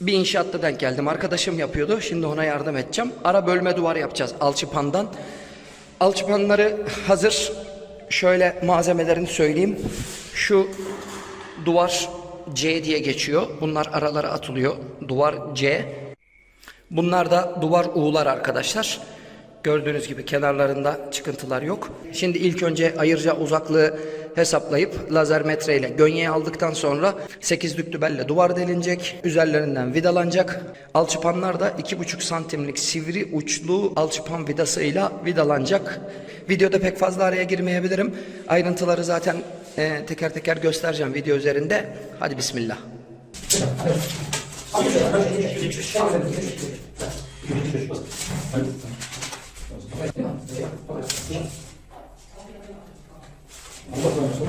bir inşaatta denk geldim. Arkadaşım yapıyordu. Şimdi ona yardım edeceğim. Ara bölme duvar yapacağız alçıpandan. Alçıpanları hazır. Şöyle malzemelerini söyleyeyim. Şu duvar C diye geçiyor. Bunlar aralara atılıyor. Duvar C. Bunlar da duvar U'lar arkadaşlar. Gördüğünüz gibi kenarlarında çıkıntılar yok. Şimdi ilk önce ayırca uzaklığı hesaplayıp lazer metreyle gönyeye aldıktan sonra 8 düktübelle duvar delinecek. Üzerlerinden vidalanacak. Alçıpanlar da 2,5 santimlik sivri uçlu alçıpan vidasıyla vidalanacak. Videoda pek fazla araya girmeyebilirim. Ayrıntıları zaten e, teker teker göstereceğim video üzerinde. Hadi bismillah.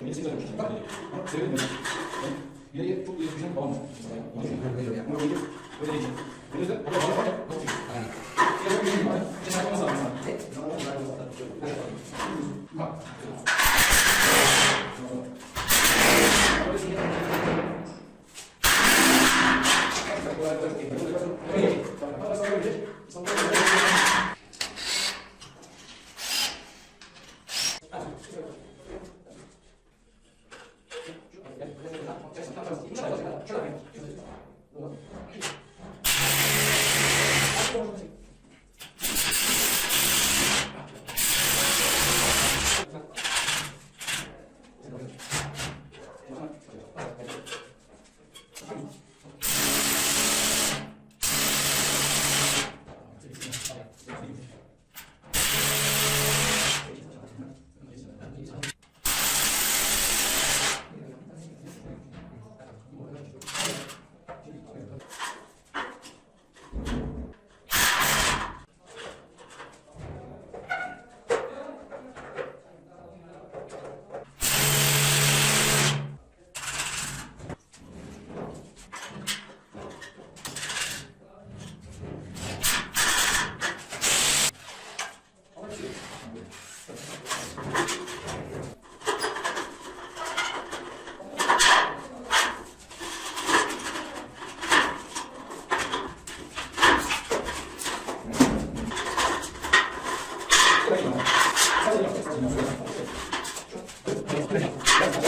Мне всегда нужно. Biri çok yaşayacak olmuş. Öyle değil. Öyle değil. O yüzden bu da bana bakacak. Yapabildiğim var. Yaşatmamız lazım. Bak. Thank you. Gracias.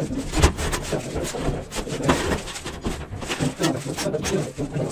Thank you.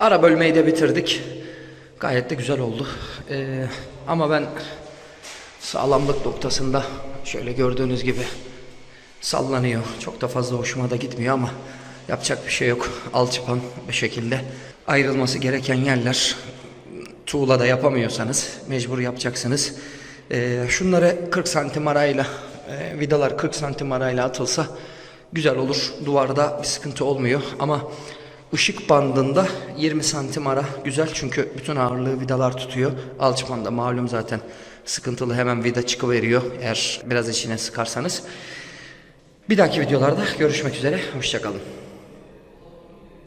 Ara bölmeyi de bitirdik. Gayet de güzel oldu. Ee, ama ben sağlamlık noktasında şöyle gördüğünüz gibi sallanıyor. Çok da fazla hoşuma da gitmiyor ama yapacak bir şey yok. Alçıpan bir şekilde ayrılması gereken yerler tuğla da yapamıyorsanız mecbur yapacaksınız. Ee, şunları 40 santim arayla e, vidalar 40 santim arayla atılsa güzel olur. Duvarda bir sıkıntı olmuyor ama ışık bandında 20 santim ara güzel çünkü bütün ağırlığı vidalar tutuyor. Alçıpanda malum zaten sıkıntılı hemen vida çıkıveriyor eğer biraz içine sıkarsanız. Bir dahaki videolarda görüşmek üzere. Hoşçakalın.